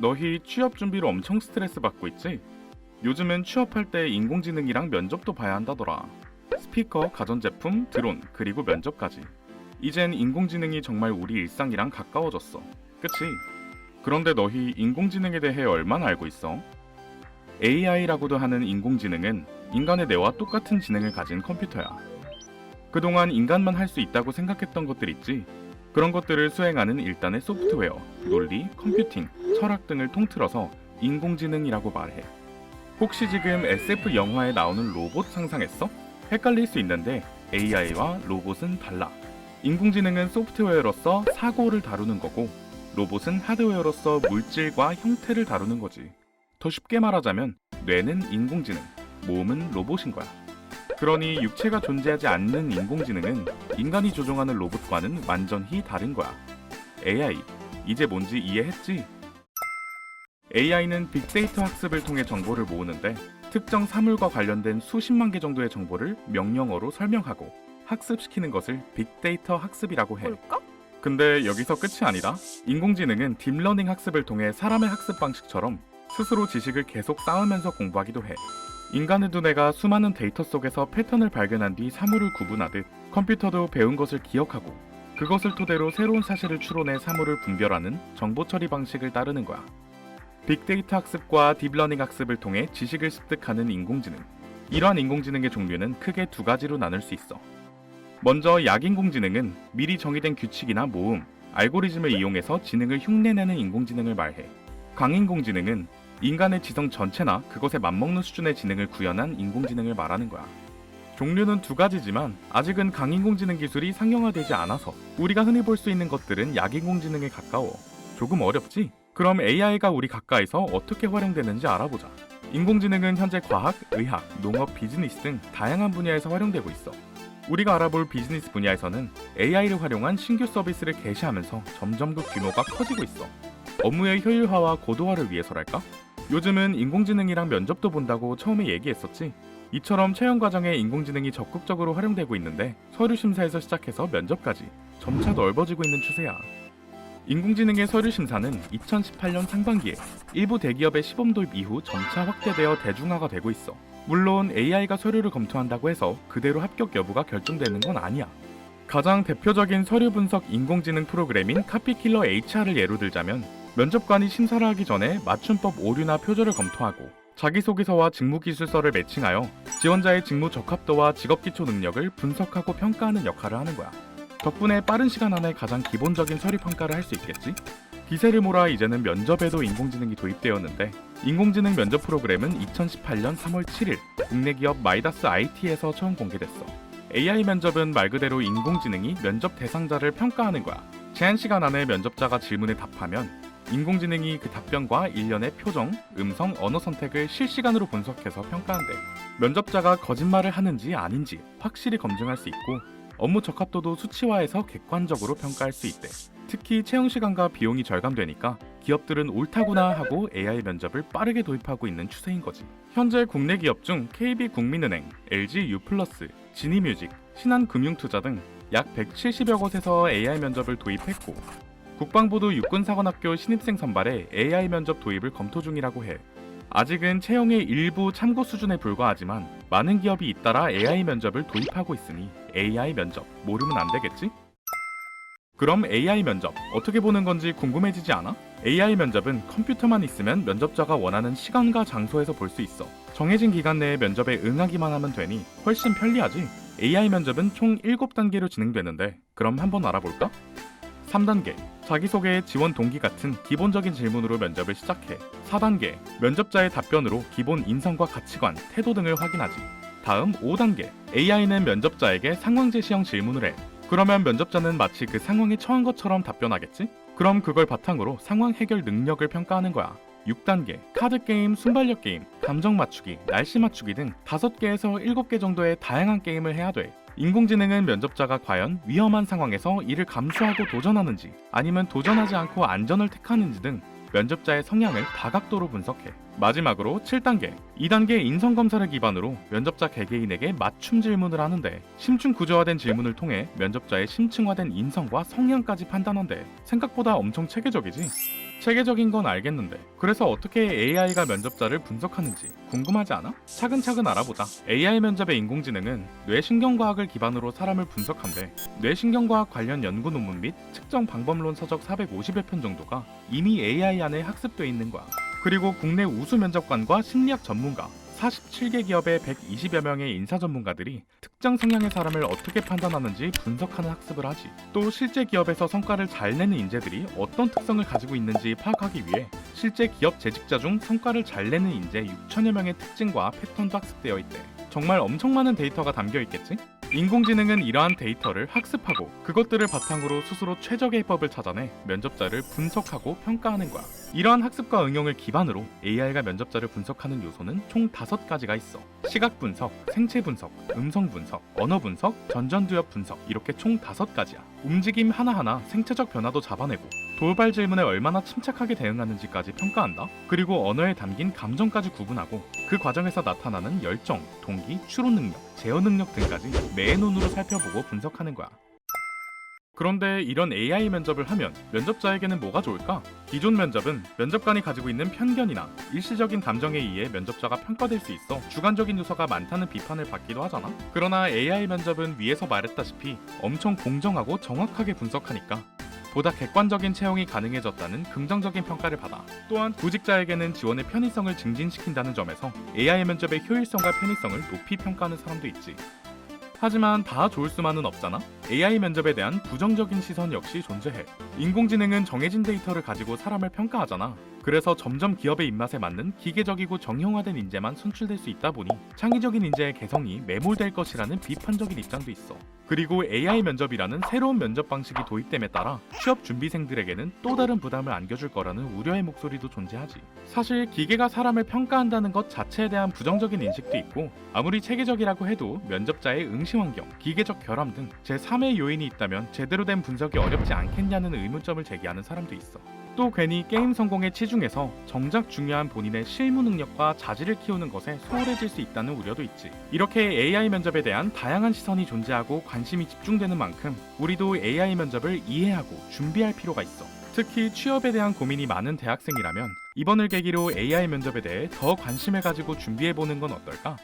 너희 취업 준비로 엄청 스트레스 받고 있지? 요즘은 취업할 때 인공지능이랑 면접도 봐야 한다더라. 스피커, 가전제품, 드론, 그리고 면접까지. 이젠 인공지능이 정말 우리 일상이랑 가까워졌어. 그치? 그런데 너희 인공지능에 대해 얼마나 알고 있어? AI라고도 하는 인공지능은 인간의 뇌와 똑같은 지능을 가진 컴퓨터야. 그동안 인간만 할 수 있다고 생각했던 것들 있지? 그런 것들을 수행하는 일단의 소프트웨어, 논리, 컴퓨팅, 철학 등을 통틀어서 인공지능이라고 말해. 혹시 지금 SF 영화에 나오는 로봇 상상했어? 헷갈릴 수 있는데 AI와 로봇은 달라. 인공지능은 소프트웨어로서 사고를 다루는 거고 로봇은 하드웨어로서 물질과 형태를 다루는 거지. 더 쉽게 말하자면 뇌는 인공지능, 몸은 로봇인 거야. 그러니 육체가 존재하지 않는 인공지능은 인간이 조종하는 로봇과는 완전히 다른 거야. AI, 이제 뭔지 이해했지? AI는 빅데이터 학습을 통해 정보를 모으는데 특정 사물과 관련된 수십만 개 정도의 정보를 명령어로 설명하고 학습시키는 것을 빅데이터 학습이라고 해. 뭘까? 근데 여기서 끝이 아니라 인공지능은 딥러닝 학습을 통해 사람의 학습 방식처럼 스스로 지식을 계속 쌓으면서 공부하기도 해. 인간의 두뇌가 수많은 데이터 속에서 패턴을 발견한 뒤 사물을 구분하듯 컴퓨터도 배운 것을 기억하고 그것을 토대로 새로운 사실을 추론해 사물을 분별하는 정보 처리 방식을 따르는 거야. 빅데이터 학습과 딥러닝 학습을 통해 지식을 습득하는 인공지능. 이러한 인공지능의 종류는 크게 두 가지로 나눌 수 있어. 먼저 약인공지능은 미리 정의된 규칙이나 모음, 알고리즘을 이용해서 지능을 흉내내는 인공지능을 말해. 강인공지능은 인간의 지성 전체나 그것에 맞먹는 수준의 지능을 구현한 인공지능을 말하는 거야. 종류는 두 가지지만 아직은 강인공지능 기술이 상용화되지 않아서 우리가 흔히 볼 수 있는 것들은 약인공지능에 가까워. 조금 어렵지? 그럼 AI가 우리 가까이서 어떻게 활용되는지 알아보자. 인공지능은 현재 과학, 의학, 농업, 비즈니스 등 다양한 분야에서 활용되고 있어. 우리가 알아볼 비즈니스 분야에서는 AI를 활용한 신규 서비스를 개시하면서 점점 그 규모가 커지고 있어. 업무의 효율화와 고도화를 위해서랄까? 요즘은 인공지능이랑 면접도 본다고 처음에 얘기했었지. 이처럼 채용 과정에 인공지능이 적극적으로 활용되고 있는데 서류 심사에서 시작해서 면접까지 점차 넓어지고 있는 추세야. 인공지능의 서류 심사는 2018년 상반기에 일부 대기업의 시범 도입 이후 점차 확대되어 대중화가 되고 있어. 물론 AI가 서류를 검토한다고 해서 그대로 합격 여부가 결정되는 건 아니야. 가장 대표적인 서류 분석 인공지능 프로그램인 카피킬러 HR을 예로 들자면 면접관이 심사를 하기 전에 맞춤법 오류나 표절을 검토하고 자기소개서와 직무기술서를 매칭하여 지원자의 직무 적합도와 직업기초 능력을 분석하고 평가하는 역할을 하는 거야. 덕분에 빠른 시간 안에 가장 기본적인 서류 평가를 할 수 있겠지? 기세를 몰아 이제는 면접에도 인공지능이 도입되었는데 인공지능 면접 프로그램은 2018년 3월 7일 국내 기업 마이다스 IT에서 처음 공개됐어. AI 면접은 말 그대로 인공지능이 면접 대상자를 평가하는 거야. 제한 시간 안에 면접자가 질문에 답하면 인공지능이 그 답변과 일련의 표정, 음성, 언어 선택을 실시간으로 분석해서 평가한대. 면접자가 거짓말을 하는지 아닌지 확실히 검증할 수 있고 업무 적합도도 수치화해서 객관적으로 평가할 수 있대. 특히 채용 시간과 비용이 절감되니까 기업들은 옳다구나 하고 AI 면접을 빠르게 도입하고 있는 추세인 거지. 현재 국내 기업 중 KB국민은행, LG U+, 지니뮤직, 신한금융투자 등 약 170여 곳에서 AI 면접을 도입했고 국방부도 육군사관학교 신입생 선발에 AI 면접 도입을 검토 중이라고 해. 아직은 채용의 일부 참고 수준에 불과하지만 많은 기업이 잇따라 AI 면접을 도입하고 있으니 AI 면접 모르면 안 되겠지? 그럼 AI 면접 어떻게 보는 건지 궁금해지지 않아? AI 면접은 컴퓨터만 있으면 면접자가 원하는 시간과 장소에서 볼 수 있어. 정해진 기간 내에 면접에 응하기만 하면 되니 훨씬 편리하지. AI 면접은 총 7단계로 진행되는데 그럼 한번 알아볼까? 3단계. 자기소개, 지원 동기 같은 기본적인 질문으로 면접을 시작해 4단계 면접자의 답변으로 기본 인성과 가치관, 태도 등을 확인하지. 다음 5단계. AI는 면접자에게 상황 제시형 질문을 해. 그러면 면접자는 마치 그 상황에 처한 것처럼 답변하겠지? 그럼 그걸 바탕으로 상황 해결 능력을 평가하는 거야. 6단계. 카드 게임, 순발력 게임, 감정 맞추기, 날씨 맞추기 등 5개에서 7개 정도의 다양한 게임을 해야 돼. 인공지능은 면접자가 과연 위험한 상황에서 이를 감수하고 도전하는지 아니면 도전하지 않고 안전을 택하는지 등 면접자의 성향을 다각도로 분석해. 마지막으로 7단계, 2단계 인성검사를 기반으로 면접자 개개인에게 맞춤 질문을 하는데 심층 구조화된 질문을 통해 면접자의 심층화된 인성과 성향까지 판단한대. 생각보다 엄청 체계적이지? 체계적인 건 알겠는데 그래서 어떻게 AI가 면접자를 분석하는지 궁금하지 않아? 차근차근 알아보자. AI 면접의 인공지능은 뇌신경과학을 기반으로 사람을 분석한대. 뇌신경과학 관련 연구 논문 및 측정 방법론 서적 450여 편 정도가 이미 AI 안에 학습돼 있는 거야. 그리고 국내 우수 면접관과 심리학 전문가 47개 기업의 120여 명의 인사 전문가들이 특정 성향의 사람을 어떻게 판단하는지 분석하는 학습을 하지. 또 실제 기업에서 성과를 잘 내는 인재들이 어떤 특성을 가지고 있는지 파악하기 위해 실제 기업 재직자 중 성과를 잘 내는 인재 6천여 명의 특징과 패턴도 학습되어 있대. 정말 엄청 많은 데이터가 담겨 있겠지? 인공지능은 이러한 데이터를 학습하고 그것들을 바탕으로 스스로 최적의 해법을 찾아내 면접자를 분석하고 평가하는 거야. 이러한 학습과 응용을 기반으로 AI가 면접자를 분석하는 요소는 총 다섯 가지가 있어. 시각 분석, 생체 분석, 음성 분석, 언어 분석, 전전두엽 분석 이렇게 총 다섯 가지야. 움직임 하나하나 생체적 변화도 잡아내고 돌발 질문에 얼마나 침착하게 대응하는지까지 평가한다. 그리고 언어에 담긴 감정까지 구분하고 그 과정에서 나타나는 열정, 동기, 추론 능력, 제어 능력 등까지 매 눈으로 살펴보고 분석하는 거야. 그런데 이런 AI 면접을 하면 면접자에게는 뭐가 좋을까? 기존 면접은 면접관이 가지고 있는 편견이나 일시적인 감정에 의해 면접자가 평가될 수 있어 주관적인 요소가 많다는 비판을 받기도 하잖아. 그러나 AI 면접은 위에서 말했다시피 엄청 공정하고 정확하게 분석하니까 보다 객관적인 채용이 가능해졌다는 긍정적인 평가를 받아 또한 구직자에게는 지원의 편의성을 증진시킨다는 점에서 AI 면접의 효율성과 편의성을 높이 평가하는 사람도 있지. 하지만 다 좋을 수만은 없잖아. AI 면접에 대한 부정적인 시선 역시 존재해. 인공지능은 정해진 데이터를 가지고 사람을 평가하잖아. 그래서 점점 기업의 입맛에 맞는 기계적이고 정형화된 인재만 선출될 수 있다 보니 창의적인 인재의 개성이 매몰될 것이라는 비판적인 입장도 있어. 그리고 AI 면접이라는 새로운 면접 방식이 도입됨에 따라 취업 준비생들에게는 또 다른 부담을 안겨줄 거라는 우려의 목소리도 존재하지. 사실 기계가 사람을 평가한다는 것 자체에 대한 부정적인 인식도 있고 아무리 체계적이라고 해도 면접자의 응시 환경, 기계적 결함 등 제3 의 요인이 있다면 제대로 된 분석이 어렵지 않겠냐는 의문점을 제기하는 사람도 있어. 또 괜히 게임 성공에 치중해서 정작 중요한 본인의 실무 능력과 자질을 키우는 것에 소홀해질 수 있다는 우려도 있지. 이렇게 AI 면접에 대한 다양한 시선이 존재하고 관심이 집중되는 만큼 우리도 AI 면접을 이해하고 준비할 필요가 있어. 특히 취업에 대한 고민이 많은 대학생이라면 이번을 계기로 AI 면접에 대해 더 관심을 가지고 준비해 보는 건 어떨까?